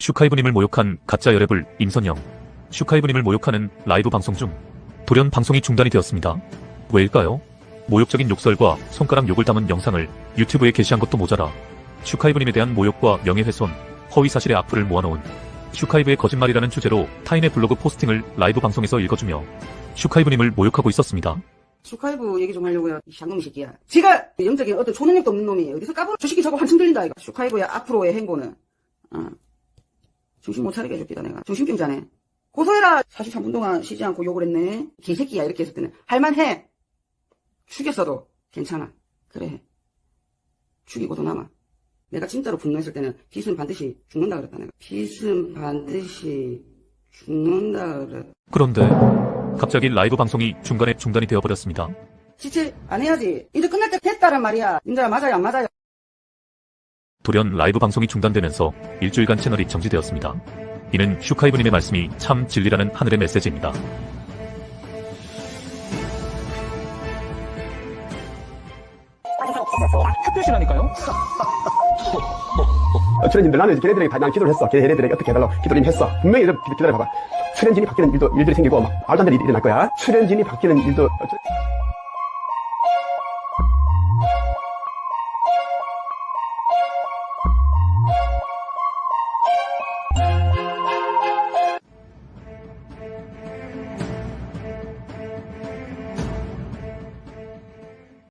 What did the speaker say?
슈카이브님을 모욕한 가짜 여래불 임선영. 슈카이브님을 모욕하는 라이브 방송 중 돌연 방송이 중단이 되었습니다. 왜일까요? 모욕적인 욕설과 손가락 욕을 담은 영상을 유튜브에 게시한 것도 모자라 슈카이브님에 대한 모욕과 명예훼손, 허위 사실의 악플을 모아놓은 슈카이브의 거짓말이라는 주제로 타인의 블로그 포스팅을 라이브 방송에서 읽어주며 슈카이브님을 모욕하고 있었습니다. 슈카이브 얘기 좀 하려고요. 이 샹놈 새끼야. 지가 영적인 어떤 초능력도 없는 놈이 어디서 까불어? 저 새끼 저거 한참 들린다 이거. 슈카이브의 앞으로의 행보는 어. 정신 못 차리게 해줬겠다 내가. 정신병자네. 고소해라. 43분 동안 쉬지 않고 욕을 했네. 개새끼야 이렇게 했을 때는 할만해. 죽였어도 괜찮아. 그래. 죽이고도 남아. 내가 진짜로 분노했을 때는 빚은 반드시 죽는다 그랬다 내가. 빚은 반드시 죽는다 그랬. 그런데 갑자기 라이브 방송이 중간에 중단이 되어버렸습니다. 지체 안 해야지. 이제 끝날 때 됐다란 말이야. 님들아 맞아요 안 맞아요? 돌연 라이브 방송이 중단되면서 일주일간 채널이 정지되었습니다. 이는 슈카이브님의 말씀이 참 진리라는 하늘의 메시지입니다. 햇볕이라니까요? 어, 출연진들 나는 이제 걔네들에게 다난 기도를 했어. 걔네들에게 어떻게 해달라고 기도를 했어. 분명히 기- 기다려봐봐. 출연진이 바뀌는 일도 일들이 생기고 막 말도 안 되는 일이 일어날 거야. 출연진이 바뀌는 일도 어쩌-